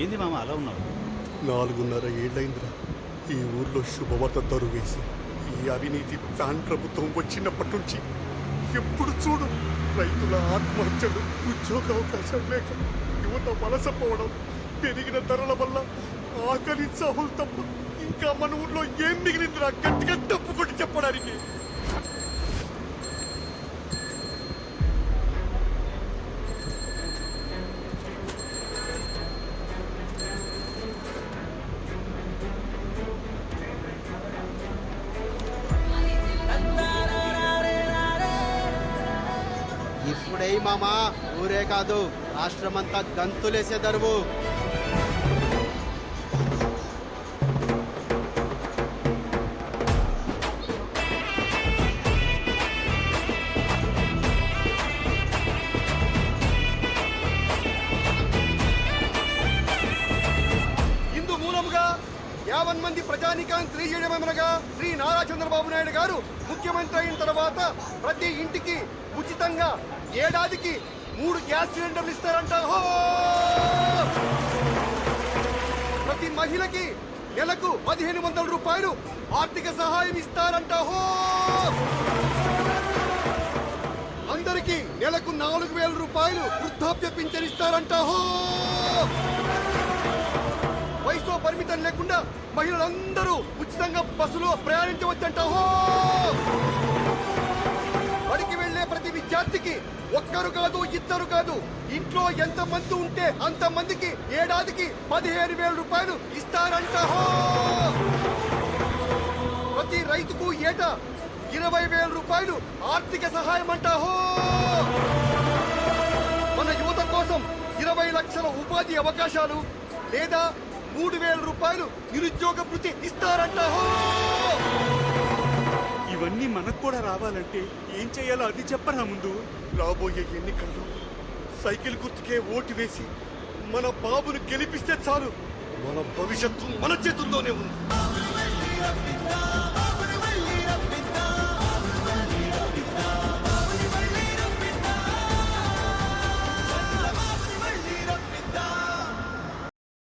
ఏంది మామ అలా ఉన్నావు? నాలుగున్నర ఏళ్ళైందిరా. ఈ ఊర్లో శుభవార్త దరువేసి ఈ అవినీతి ప్లాన్ ప్రభుత్వం వచ్చినప్పటి నుంచి ఎప్పుడు చూడు రైతుల ఆత్మహత్యలు ఉద్యోగ అవకాశం లేక యువత వలసపోవడం పెరిగిన ధరల వల్ల ఆకలి చావులు తప్ప. ఇంకా మన ఊర్లో ఏం మిగిలిందిరా? గట్టిగా తప్పుకొని చెప్పడానికి. ఇప్పుడే మామా ఊరే కాదు రాష్ట్రమంతా గంతులేసే యావన్ మంది ప్రజానికాన్ని తెలియజేయడమేమనగా శ్రీ నారా చంద్రబాబు నాయుడు గారు ముఖ్యమంత్రి అయిన తర్వాత ప్రతి ఇంటికి ఉచితంగా ఏడాదికి మూడు గ్యాస్ సిలిండర్లు ఇస్తారంట. ప్రతి మహిళకి నెలకు పదిహేను వందల రూపాయలు ఆర్థిక సహాయం ఇస్తారంట. అందరికీ నెలకు నాలుగు వేల రూపాయలు వృద్ధాప్య పింఛన్ ఇస్తారంట. హో! పరిమితం లేకుండా మహిళలందరూ ఉచితంగా బస్సులో ప్రయాణించవచ్చంట. బడికి వెళ్ళే ప్రతి విద్యార్థికి ఒక్కరు కాదు ఇద్దరు కాదు. ఇంట్లో ఎంత మంది ఉంటే అంత మందికి ఏడాదికి పదిహేను వేల రూపాయలు ఇస్తారంటహో ప్రతి రైతుకు ఏటా ఇరవై వేల రూపాయలు ఆర్థిక సహాయం అంటహో మన యువత కోసం ఇరవై లక్షల ఉపాధి అవకాశాలు లేదా మూడు వేల రూపాయలు నిరుద్యోగ వృత్తి ఇస్తారంట! ఇవన్నీ మనకు కూడా రావాలంటే ఏం చేయాలో అది చెప్పరా ముందు. రాబోయే ఎన్నికల్లో సైకిల్ గుర్తుకే ఓటు వేసి మన బాబును గెలిపిస్తే చాలు. మన భవిష్యత్తు మన చేతుల్లోనే ఉంది.